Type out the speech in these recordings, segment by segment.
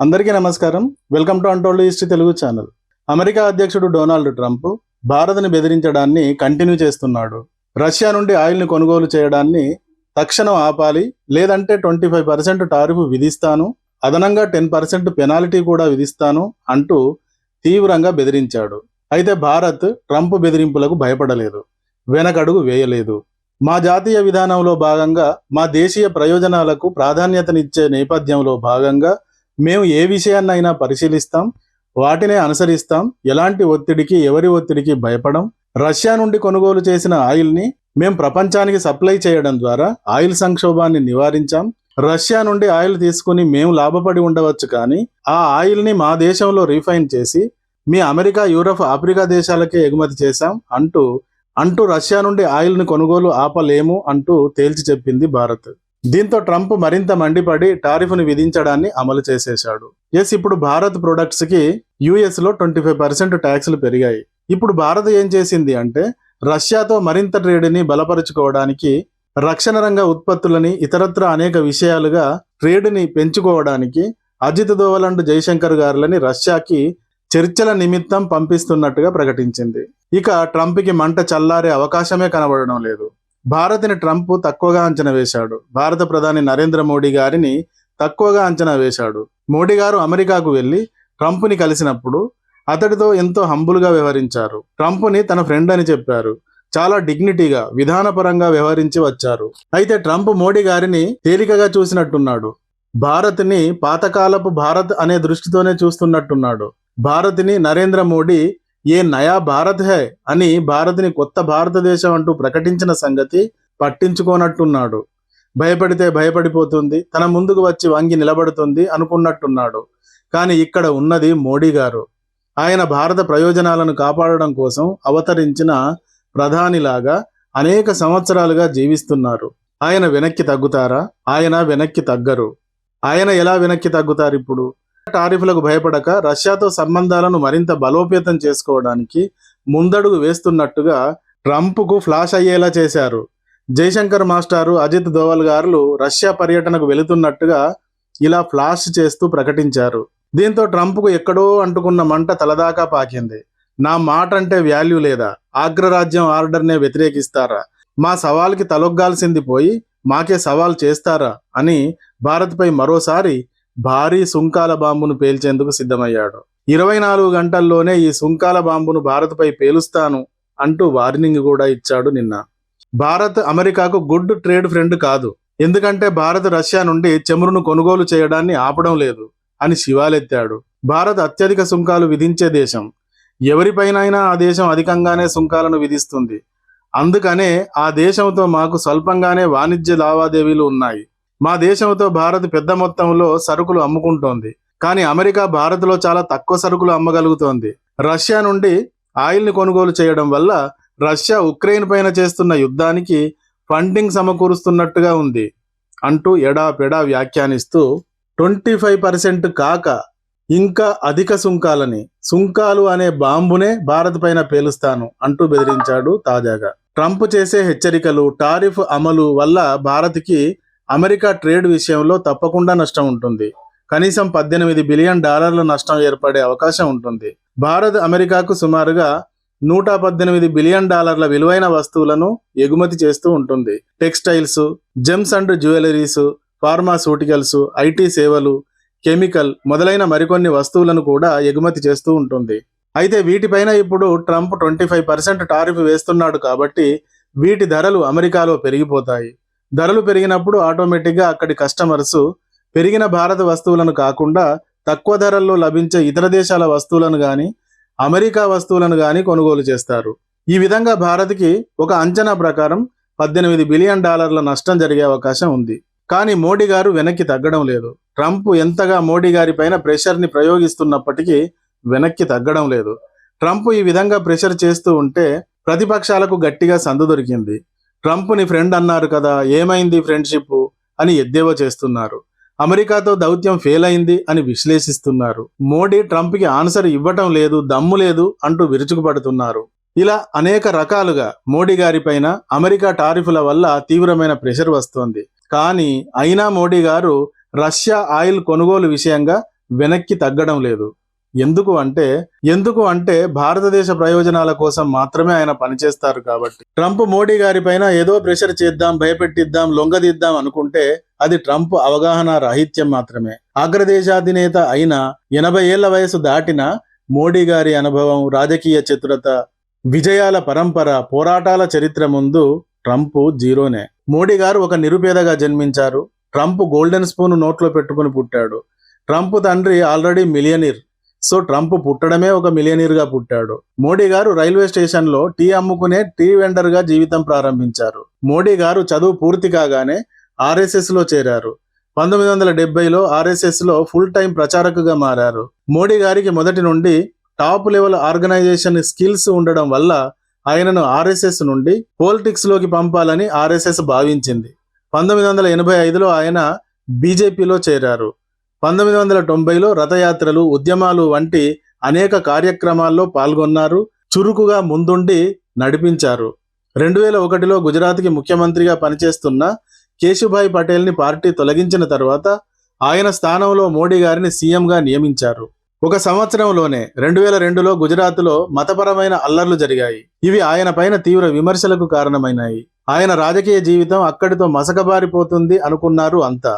అందరికీ నమస్కారం. Welcome to untold history Telugu channel. America అధ్యక్షుడు డొనాల్డ్ ట్రంప్ భారత్ని బెదిరించడాన్ని కంటిన్యూ చేస్తున్నాడు. రష్యా నుండి ఆయిల్ని కొనుగోలు చేయడాన్ని తక్షణం ఆపాలి లేదంటే ట్వంటీ ఫైవ్ పర్సెంట్ టారిఫ్ విధిస్తాను అదనంగా టెన్ పర్సెంట్ పెనాల్టీ కూడా విధిస్తాను అంటూ తీవ్రంగా బెదిరించాడు. అయితే భారత్ ట్రంప్ బెదిరింపులకు భయపడలేదు వెనకడుగు వేయలేదు. మా జాతీయ విధానంలో భాగంగా మా దేశీయ ప్రయోజనాలకు ప్రాధాన్యతనిచ్చే నేపథ్యంలో భాగంగా మేము ఏ విషయాన్నైనా పరిశీలిస్తాం వాటినే అనుసరిస్తాం. ఎలాంటి ఒత్తిడికి ఎవరి ఒత్తిడికి భయపడం? రష్యా నుండి కొనుగోలు చేసిన ఆయిల్ని మేం ప్రపంచానికి సప్లై చేయడం ద్వారా ఆయిల్ సంక్షోభాన్ని నివారించాం. రష్యా నుండి ఆయిల్ తీసుకుని మేము లాభపడి ఉండవచ్చు కానీ ఆ ఆయిల్ని మా దేశంలో రీఫైన్ చేసి మీ అమెరికా యూరప్ ఆఫ్రికా దేశాలకే ఎగుమతి చేశాం అంటూ అంటూ రష్యా నుండి ఆయిల్ని కొనుగోలు ఆపలేము అంటూ తేల్చి చెప్పింది భారత్. దీంతో ట్రంప్ మరింత మండిపడి టారిఫ్ను విధించడాన్ని అమలు చేసేశాడు. ఎస్ ఇప్పుడు భారత్ ప్రొడక్ట్స్కి యూఎస్లో ట్వంటీ ఫైవ్ పర్సెంట్ ట్యాక్స్లు పెరిగాయి. ఇప్పుడు భారత్ ఏం చేసింది అంటే రష్యాతో మరింత ట్రేడ్ని బలపరుచుకోవడానికి రక్షణ రంగ ఉత్పత్తులని ఇతరత్ర అనేక విషయాలుగా ట్రేడ్ని పెంచుకోవడానికి అజిత్ దోవల్ అండ్ జైశంకర్ గారులని రష్యాకి చర్చల నిమిత్తం పంపిస్తున్నట్టుగా ప్రకటించింది. ఇక ట్రంప్కి మంట చల్లారే అవకాశమే కనబడడం లేదు. భారత్ని ట్రంప్ తక్కువగా అంచనా వేశాడు. భారత ప్రధాని నరేంద్ర మోడీ గారిని తక్కువగా అంచనా వేశాడు. మోడీ గారు అమెరికాకు వెళ్ళి ట్రంప్ని కలిసినప్పుడు అతడితో ఎంతో హంబుల్గా వ్యవహరించారు. ట్రంప్ని తన ఫ్రెండ్ అని చెప్పారు. చాలా డిగ్నిటీగా విధానపరంగా వ్యవహరించి వచ్చారు. అయితే ట్రంప్ మోడీ గారిని తేలికగా చూసినట్టున్నాడు. భారత్ని పాతకాలపు భారత్ అనే దృష్టితోనే చూస్తున్నట్టున్నాడు. భారత్ని నరేంద్ర మోడీ ఏ నయా భారత్ హై అని భారత్ని కొత్త భారతదేశం అంటూ ప్రకటించిన సంగతి పట్టించుకోనట్టున్నాడు. భయపడితే భయపడిపోతుంది తన ముందుకు వచ్చి వంగి నిలబడుతుంది అనుకున్నట్టున్నాడు. కానీ ఇక్కడ ఉన్నది మోడీ గారు. ఆయన భారత ప్రయోజనాలను కాపాడడం కోసం అవతరించిన ప్రధానిలాగా అనేక సంవత్సరాలుగా జీవిస్తున్నారు. ఆయన వెనక్కి తగ్గుతారా? ఆయన వెనక్కి తగ్గరు. ఆయన ఎలా వెనక్కి తగ్గుతారు ఇప్పుడు టారిఫ్లకు భయపడక రష్యాతో సంబంధాలను మరింత బలోపేతం చేసుకోవడానికి ముందడుగు వేస్తున్నట్టుగా ట్రంప్కు ఫ్లాష్ అయ్యేలా చేశారు. జైశంకర్ మాస్టారు అజిత్ దోవల్ గారు రష్యా పర్యటనకు వెళుతున్నట్టుగా ఇలా ఫ్లాష్ చేస్తూ ప్రకటించారు. దీంతో ట్రంప్కు ఎక్కడో అంటుకున్న మంట తలదాకా పాకింది. నా మాట అంటే వాల్యూ లేదా? ఆగ్రరాజ్యం ఆర్డర్నే వ్యతిరేకిస్తారా? మా సవాల్కి తలొగ్గాల్సింది పోయి మాకే సవాల్ చేస్తారా? అని భారత్పై మరోసారి భారీ సుంకాల బాంబును పేల్చేందుకు సిద్ధమయ్యాడు. ఇరవై నాలుగు గంటల్లోనే ఈ సుంకాల బాంబును భారత్పై పేలుస్తాను అంటూ వార్నింగ్ కూడా ఇచ్చాడు నిన్న. భారత్ అమెరికాకు గుడ్ ట్రేడ్ ఫ్రెండ్ కాదు. ఎందుకంటే భారత్ రష్యా నుండి చమురును కొనుగోలు చేయడాన్ని ఆపడం లేదు అని శివాలెత్తాడు. భారత్ అత్యధిక సుంకాలు విధించే దేశం. ఎవరిపైనైనా ఆ దేశం అధికంగానే సుంకాలను విధిస్తుంది. అందుకనే ఆ దేశంతో మాకు స్వల్పంగానే వాణిజ్య లావాదేవీలు ఉన్నాయి. మా దేశంతో భారత్ పెద్ద మొత్తంలో సరుకులు అమ్ముకుంటోంది. కానీ అమెరికా భారత్లో చాలా తక్కువ సరుకులు అమ్మగలుగుతోంది. రష్యా నుండి ఆయిల్ని కొనుగోలు చేయడం వల్ల రష్యా ఉక్రెయిన్ పైన చేస్తున్న యుద్ధానికి ఫండింగ్ సమకూరుస్తున్నట్టుగా ఉంది. అంటూ ఎడాపెడా వ్యాఖ్యానిస్తూ ట్వంటీ ఫైవ్ పర్సెంట్ కాక ఇంకా అధిక సుంకాలని సుంకాలు అనే బాంబునే భారత్ పైన పేలుస్తాను అంటూ బెదిరించాడు తాజాగా. ట్రంప్ చేసే హెచ్చరికలు టారిఫ్ అమలు వల్ల భారత్కి అమెరికా ట్రేడ్ విషయంలో తప్పకుండా నష్టం ఉంటుంది. కనీసం పద్దెనిమిది బిలియన్ డాలర్ల నష్టం ఏర్పడే అవకాశం ఉంటుంది. భారత్ అమెరికాకు సుమారుగా నూట పద్దెనిమిది బిలియన్ డాలర్ల విలువైన వస్తువులను ఎగుమతి చేస్తూ ఉంటుంది. Textiles gems and jewelleries pharmaceuticals IT సేవలు కెమికల్ మొదలైన మరికొన్ని వస్తువులను కూడా ఎగుమతి చేస్తూ ఉంటుంది. అయితే వీటిపైన ఇప్పుడు Trump twenty five percent tariff వేస్తున్నాడు కాబట్టి వీటి ధరలు అమెరికాలో పెరిగిపోతాయి. ధరలు పెరిగినప్పుడు ఆటోమేటిక్గా అక్కడి కస్టమర్స్ పెరిగిన భారత వస్తువులను కాకుండా తక్కువ ధరల్లో లభించే ఇతర దేశాల వస్తువులను కానీ అమెరికా వస్తువులను కానీ కొనుగోలు చేస్తారు. ఈ విధంగా భారత్కి ఒక అంచనా ప్రకారం పద్దెనిమిది బిలియన్ డాలర్ల నష్టం జరిగే అవకాశం ఉంది. కానీ మోడీ గారు వెనక్కి తగ్గడం లేదు. ట్రంప్ ఎంతగా మోడీ గారి పైన ప్రెషర్ని ప్రయోగిస్తున్నప్పటికీ వెనక్కి తగ్గడం లేదు. ట్రంప్ ఈ విధంగా ప్రెషర్ చేస్తూ ఉంటే ప్రతిపక్షాలకు గట్టిగా సందు దొరికింది. ట్రంప్ని ఫ్రెండ్ అన్నారు కదా ఏమైంది ఫ్రెండ్షిప్ అని ఎద్దేవా చేస్తున్నారు. అమెరికాతో దౌత్యం ఫెయిల్ అయింది అని విశ్లేషిస్తున్నారు. మోడీ ట్రంప్కి ఆన్సర్ ఇవ్వటం లేదు దమ్ము లేదు అంటూ విరుచుకుపడుతున్నారు. ఇలా అనేక రకాలుగా మోడీ గారి పైన అమెరికా టారిఫుల వల్ల తీవ్రమైన ప్రెషర్ వస్తోంది. కానీ అయినా మోడీ గారు రష్యా ఆయిల్ కొనుగోలు విషయంగా వెనక్కి తగ్గడం లేదు. ఎందుకు అంటే ఎందుకు అంటే భారతదేశ ప్రయోజనాల కోసం మాత్రమే ఆయన పనిచేస్తారు కాబట్టి. ట్రంప్ మోడీ గారి పైన ఏదో ప్రెషర్ చేద్దాం భయపెట్టిద్దాం లొంగదిద్దాం అనుకుంటే అది ట్రంప్ అవగాహన రాహిత్యం మాత్రమే. అగ్రదేశాధినేత అయిన ఎనభై ఏళ్ళ వయసు దాటిన మోడీ గారి అనుభవం రాజకీయ చతురత విజయాల పరంపర పోరాటాల చరిత్ర ముందు ట్రంప్ జీరోనే. మోడీ గారు ఒక నిరుపేదగా జన్మించారు. ట్రంప్ గోల్డెన్ స్పూన్ నోట్లో పెట్టుకుని పుట్టాడు. ట్రంప్ తండ్రి ఆల్రెడీ మిలియనీర్. సో ట్రంప్ పుట్టడమే ఒక మిలియనీర్గా పుట్టాడు. మోడీ గారు రైల్వే స్టేషన్లో టీ అమ్ముకునే టీ వెండర్గా జీవితం ప్రారంభించారు. మోడీ గారు చదువు పూర్తి కాగానే ఆర్ఎస్ఎస్లో చేరారు. పంతొమ్మిది వందల డెబ్బైలో ఆర్ఎస్ఎస్లో ఫుల్ టైం ప్రచారకుగా మారారు. మోడీ గారికి మొదటి నుండి టాప్ లెవెల్ ఆర్గనైజేషన్ స్కిల్స్ ఉండడం వల్ల ఆయనను ఆర్ఎస్ఎస్ నుండి పోలిటిక్స్లోకి పంపాలని ఆర్ఎస్ఎస్ భావించింది. పంతొమ్మిది వందల ఎనభై ఐదులో ఆయన బీజేపీలో చేరారు. పంతొమ్మిది వందల తొంభైలో రథయాత్రలు ఉద్యమాలు వంటి అనేక కార్యక్రమాల్లో పాల్గొన్నారు చురుకుగా ముందుండి నడిపించారు. రెండు వేల ఒకటిలో గుజరాత్కి ముఖ్యమంత్రిగా పనిచేస్తున్న కేశుభాయ్ పటేల్ని పార్టీ తొలగించిన తర్వాత ఆయన స్థానంలో మోడీ గారిని సీఎంగా నియమించారు. ఒక సంవత్సరంలోనే రెండు వేల రెండులో గుజరాత్లో మతపరమైన అల్లర్లు జరిగాయి. ఇవి ఆయన పైన తీవ్ర విమర్శలకు కారణమైనాయి. ఆయన రాజకీయ జీవితం అక్కడితో మసకబారిపోతుంది అనుకున్నారు అంతా.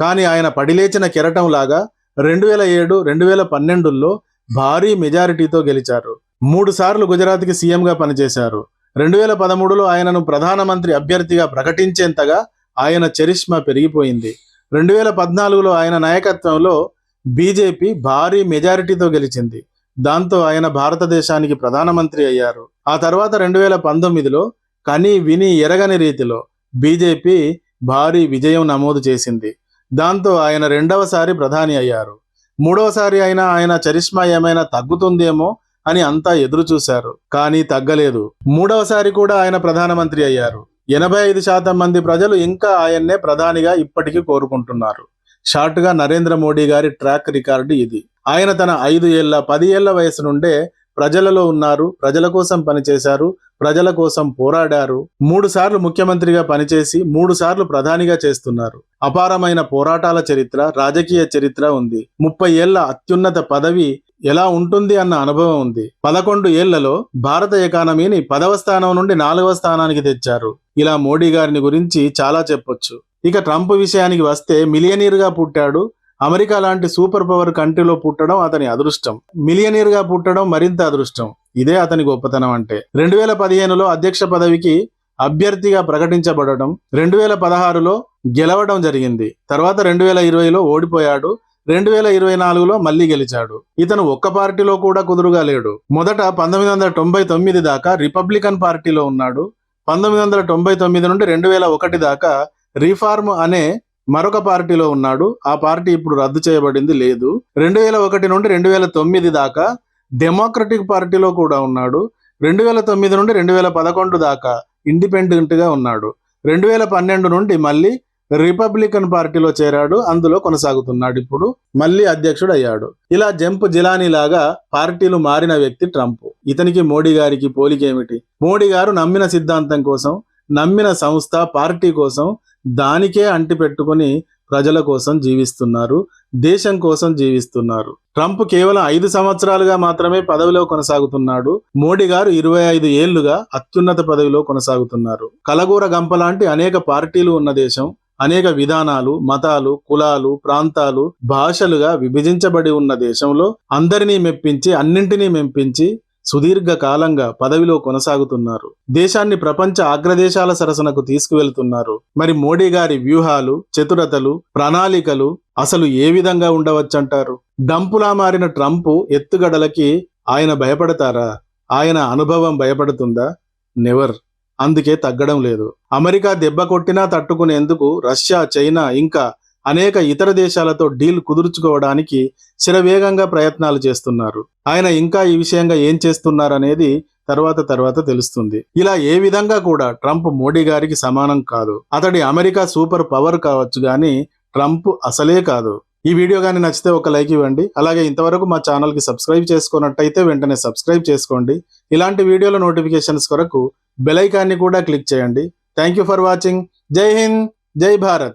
కానీ ఆయన పడిలేచిన కెరటం లాగా రెండు వేల ఏడు రెండు వేల పన్నెండులో భారీ మెజారిటీతో గెలిచారు. మూడు సార్లు గుజరాత్కి సీఎంగా పనిచేశారు. రెండు వేల పదమూడులో ఆయనను ప్రధానమంత్రి అభ్యర్థిగా ప్రకటించేంతగా ఆయన చరిష్మా పెరిగిపోయింది. రెండు వేల పద్నాలుగులో ఆయన నాయకత్వంలో బీజేపీ భారీ మెజారిటీతో గెలిచింది. దాంతో ఆయన భారతదేశానికి ప్రధానమంత్రి అయ్యారు. ఆ తర్వాత రెండు వేల పంతొమ్మిదిలో కని విని ఎరగని రీతిలో బీజేపీ భారీ విజయం నమోదు చేసింది. దాంతో ఆయన రెండవసారి ప్రధాని అయ్యారు. మూడవసారి అయినా ఆయన చరిష్మా ఏమైనా తగ్గుతుందేమో అని అంతా ఎదురు చూశారు కానీ తగ్గలేదు. మూడవసారి కూడా ఆయన ప్రధానమంత్రి అయ్యారు. ఎనభై ఐదు శాతం మంది ప్రజలు ఇంకా ఆయన్నే ప్రధానిగా ఇప్పటికీ కోరుకుంటున్నారు. షార్ట్గా నరేంద్ర మోడీ గారి ట్రాక్ రికార్డు ఇది. ఆయన తన ఐదు ఏళ్ళ పది ఏళ్ళ వయసు నుండే ప్రజలలో ఉన్నారు ప్రజల కోసం పనిచేశారు ప్రజల కోసం పోరాడారు. మూడు సార్లు ముఖ్యమంత్రిగా పనిచేసి మూడు సార్లు ప్రధానిగా చేస్తున్నారు. అపారమైన పోరాటాల చరిత్ర రాజకీయ చరిత్ర ఉంది. ముప్పై ఏళ్ళ అత్యున్నత పదవి ఎలా ఉంటుంది అన్న అనుభవం ఉంది. పదకొండు ఏళ్ళలో భారత ఎకానమీని పదవ స్థానం నుండి నాలుగవ స్థానానికి తెచ్చారు. ఇలా మోడీ గారిని గురించి చాలా చెప్పొచ్చు. ఇక ట్రంప్ విషయానికి వస్తే మిలియనీర్గా పుట్టాడు అమెరికా లాంటి సూపర్ పవర్ కంట్రీలో పుట్టడం అతని అదృష్టం. మిలియనీర్గా పుట్టడం మరింత అదృష్టం. ఇదే అతని గొప్పతనం అంటే. రెండు వేల పదిహేనులో అధ్యక్ష పదవికి అభ్యర్థిగా ప్రకటించబడటం రెండు వేల పదహారులో గెలవడం జరిగింది. తర్వాత రెండు వేల ఇరవైలో ఓడిపోయాడు. రెండు వేల ఇరవై నాలుగులో మళ్ళీ గెలిచాడు. ఇతను ఒక్క పార్టీలో కూడా కుదురుగా లేడు. మొదట పంతొమ్మిది వందల తొంభై తొమ్మిది దాకా రిపబ్లికన్ పార్టీలో ఉన్నాడు. పంతొమ్మిది వందల తొంభై తొమ్మిది నుండి రెండు వేల ఒకటి దాకా రిఫార్మ్ అనే మరొక పార్టీలో ఉన్నాడు. ఆ పార్టీ ఇప్పుడు రద్దు చేయబడింది లేదు. రెండు వేల ఒకటి నుండి రెండు వేల తొమ్మిది దాకా డెమోక్రటిక్ పార్టీలో కూడా ఉన్నాడు. రెండు వేల తొమ్మిది నుండి రెండు వేల పదకొండు దాకా ఇండిపెండెంట్గా ఉన్నాడు. రెండు వేల పన్నెండు నుండి మళ్ళీ రిపబ్లికన్ పార్టీలో చేరాడు. అందులో కొనసాగుతున్నాడు ఇప్పుడు. మళ్ళీ అధ్యక్షుడు అయ్యాడు ఇలా జంప్ జిలానీ లాగా పార్టీలు మారిన వ్యక్తి ట్రంప్. ఇతనికి మోడీ గారికి పోలికేమిటి మోడీ గారు నమ్మిన సిద్ధాంతం కోసం నమ్మిన సంస్థ పార్టీ కోసం దానికే అంటి పెట్టుకుని ప్రజల కోసం జీవిస్తున్నారు దేశం కోసం జీవిస్తున్నారు. ట్రంప్ కేవలం ఐదు సంవత్సరాలుగా మాత్రమే పదవిలో కొనసాగుతున్నాడు. మోడీ గారు ఇరవై ఐదు ఏళ్ళుగా అత్యున్నత పదవిలో కొనసాగుతున్నారు. కలగూర గంప లాంటి అనేక పార్టీలు ఉన్న దేశం అనేక విధానాలు మతాలు కులాలు ప్రాంతాలు భాషలుగా విభజించబడి ఉన్న దేశంలో అందరినీ మెప్పించి అన్నింటినీ మెప్పించి సుదీర్ఘకాలంగా పదవిలో కొనసాగుతున్నారు. దేశాన్ని ప్రపంచ అగ్రదేశాల సరసనకు తీసుకువెళ్తున్నారు. మరి మోడీ గారి వ్యూహాలు చతురతలు ప్రణాళికలు అసలు ఏ విధంగా ఉండవచ్చంటారు? డంపులా మారిన ట్రంప్ ఎత్తుగడలకి ఆయన భయపడతారా? ఆయన అనుభవం భయపడుతుందా? నెవర్. అందుకే తగ్గడం లేదు. అమెరికా దెబ్బ కొట్టినా తట్టుకునేందుకు రష్యా చైనా ఇంకా అనేక ఇతర దేశాలతో డీల్ కుదుర్చుకోవడానికి శరవేగంగా ప్రయత్నాలు చేస్తున్నారు. ఆయన ఇంకా ఈ విషయంగా ఏం చేస్తున్నారనేది తర్వాత తర్వాత తెలుస్తుంది. ఇలా ఏ విధంగా కూడా ట్రంప్ మోడీ గారికి సమానం కాదు. అతడి అమెరికా సూపర్ పవర్ కావచ్చు గాని ట్రంప్ అసలే కాదు. ఈ వీడియో కానీ నచ్చితే ఒక లైక్ ఇవ్వండి. అలాగే ఇంతవరకు మా ఛానల్కి సబ్స్క్రైబ్ చేసుకున్నట్టయితే వెంటనే సబ్స్క్రైబ్ చేసుకోండి. ఇలాంటి వీడియోల నోటిఫికేషన్స్ కొరకు బెలైకాన్ని కూడా క్లిక్ చేయండి. Thank you for watching. Jai Hind. Jai Bharat.